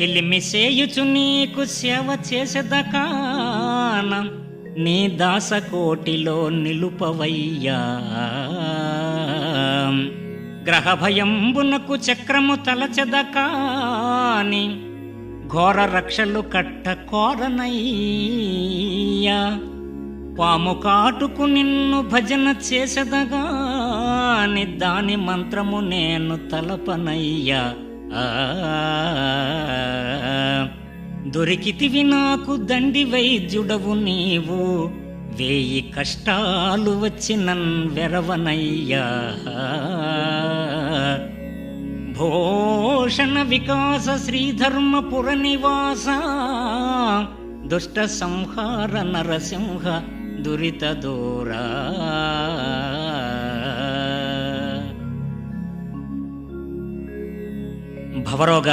చెల్లిమిసేయుచు నీకు సేవ చేసేదకాన నీ దాసకోటిలో నిలుపవయ్యా. గ్రహ భయంబునకు చక్రము తలచెదకాని ఘోర రక్షలు కట్ట కోరనయ్యా. పాము కాటుకు నిన్ను భజన చేసెదగాని దాని మంత్రము నేను తలపనయ్యా. ఆ, దొరికితివి నాకు దండి వైద్యుడవు నీవు. వేయి కష్టాలు వచ్చి నన్ వెరవనయ్యా. భూషణ వికాస శ్రీధర్మపుర నివాస. దుష్ట సంహార నరసింహ దురిత దూరా. భవరోగ